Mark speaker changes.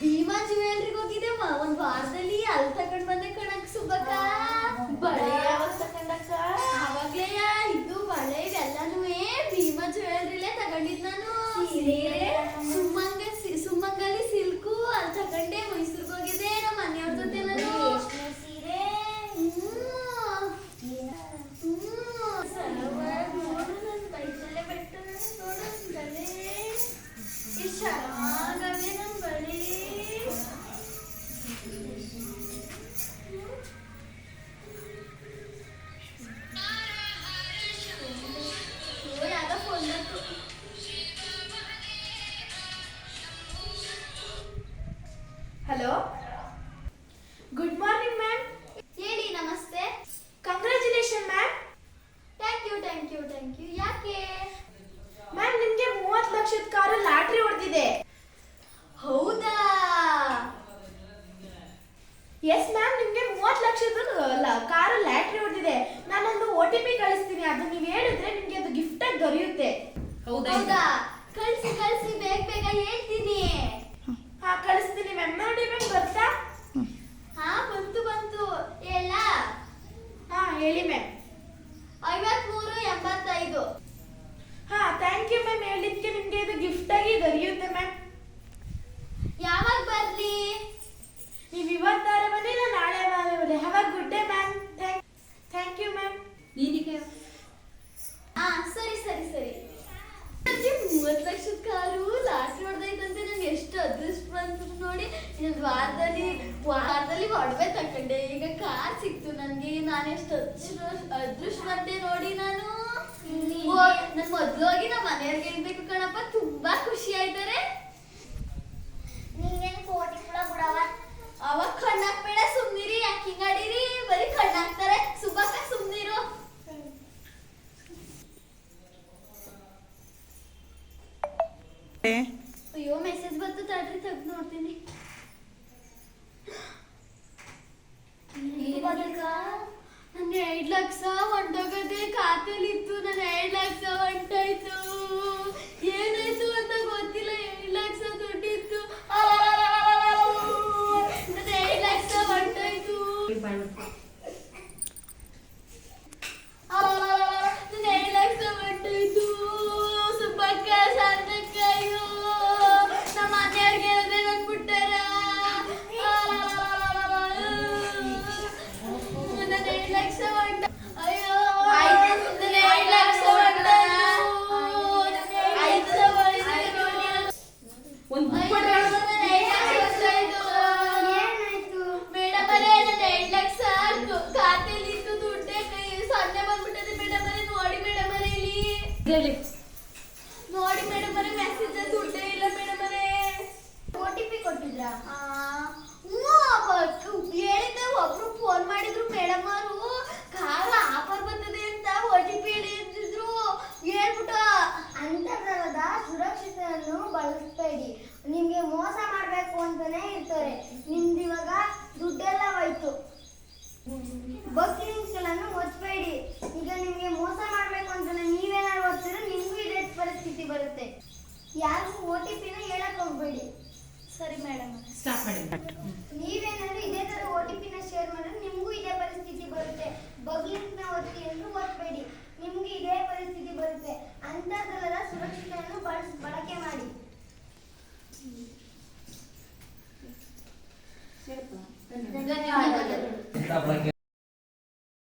Speaker 1: ಭೀಮಾ ಜ್ಯುವೆಲ್ರಿಗೆ ಹೋಗಿದ್ದೆ ಮ- ಒಂದ್ ವಾರದಲ್ಲಿ ಅಲ್ಲಿ ತಗೊಂಡ್ ಬಂದೆ ಕಣಕ್ ಸುಬ್ಬಕ್ಕ. ಬಳೆ
Speaker 2: Olha, ela foi
Speaker 1: ಹೌದಾ ಕಳ್ಸಿ ಕಳ್ಸಿ ಬೇಗ ಬೇಗ ಹೇಳ್ತೀನಿ ಇನ್ನೊಂದು ವಾರದಲ್ಲಿ ವಾರದಲ್ಲಿ ಒಡವೆ ತಕೊಂಡೆ ಈಗ ಕಾರ್ ಸಿಕ್ತು ನನಗೆ. ನಾನು ಎಷ್ಟು ಅದೃಷ್ಟ ಅದೃಷ್ಟವಂತೆ ನೋಡಿ ನಾನು. ನನ್ ಮೊದ್ಲು ಹೋಗಿ ನಮ್ಮ ಮನೆಯವ್ರಿಗೆ ಹೇಳ್ಬೇಕು ಕಣಪ್ಪ. ತುಂಬಾ ಖುಷಿ ಆಯ್ತಾರೆ.
Speaker 3: ನೀವೇನು ಕೋಟಿ ಕೂಡ ಬಿಡವ
Speaker 1: ಅವಾಗ ಕಣ್ಣಾಕ್ಬೇಡ ಸುಮ್ನಿರಿ ಯಾಕೆ ಹಿಂಗಾಡಿರಿ ಬರೀ ಕಣ್ಣಾಕ್ತಾರೆ ಸುಬ್ಬಕ್ಕ ಸುಮ್ನಿರು. ಅಯ್ಯೋ ಮೆಸೇಜ್ ಬಂತು. ತಡ್ರಿ ತೆಗ್ದು ನೋಡ್ತೀನಿ. by ಇಲ್ಲಿ ನೋಡಿ ಮೇಡಮ್ ಅವರೇ ಮೆಸೇಜ್ ದುಡ್ಡೇ ಇಲ್ಲ ಮೇಡಮ್ ಅವರೇ.
Speaker 3: ಓ ಟಿ ಪಿ ಕೊಟ್ಟಿದ್ರಾ?
Speaker 1: ಆ, ಹ್ಞೂ, ಅವ- ಹೇಳಿದ್ದೆ ಒಬ್ರು ಫೋನ್ ಮಾಡಿದ್ರು ಮೇಡಮ್ ಅವರು. ಕಾಲ ಆಫರ್ ಬಂದಿದೆ ಅಂತ ಒ ಟಿ ಪಿ ಹೇಳಿದ್ರು ಹೇಳ್ಬಿಟ್ಟು.
Speaker 3: ಅಂತರ್ಜಾಲದ ಸುರಕ್ಷತೆಯನ್ನು ಬಳಸಬೇಡಿ ನಿಮ್ಗೆ ಮೋಸ ಮಾಡಬೇಕು ಅಂತಾನೆ ಇರ್ತಾರೆ ನಿಮ್ದು ಇವಾಗ ದುಡ್ಡೆಲ್ಲ ಹೋಯ್ತು. ಒತ್ತಬೇಡಿ ಈಗ ನಿಮ್ಗೆ ಮೋಸ ಮಾಡ್ಬೇಕು ಅಂತಾನೆ ನೀವೇನಾದ್ರು ಓದ್ತಿದ್ರೆ ನಿಮ್ಗೂ ಇದೇ ಬರುತ್ತೆ. ಯಾರಿಗೂ ಓ ಟಿ ಪಿನ ಹೇಳಕ್ ಹೋಗ್ಬೇಡಿ.
Speaker 1: ಸರಿ ಮೇಡಮ್.
Speaker 3: ನೀವೇನಾದ್ರೂ ಇದೇ ತರ ಓ ಟಿ ಪಿನ ಶೇರ್ ಮಾಡಿದ್ರೆ ನಿಮಗೂ ಇದೇ ಪರಿಸ್ಥಿತಿ ಬರುತ್ತೆ. ಬಗ್ಲಿಂಗ್ನ ಒತ್ತಿ ಎಂದು ಒತ್ತಬೇಡಿ ನಿಮ್ಗೆ ಇದೇ ಪರಿಸ್ಥಿತಿ ಬರುತ್ತೆ. ಅಂತರ್ಜಾಲದ ಸುರಕ್ಷತೆಯನ್ನು ಬಳಸಿ ಬಳಕೆ ಮಾಡಿ.
Speaker 1: ಧನ್ಯವಾದಗಳು.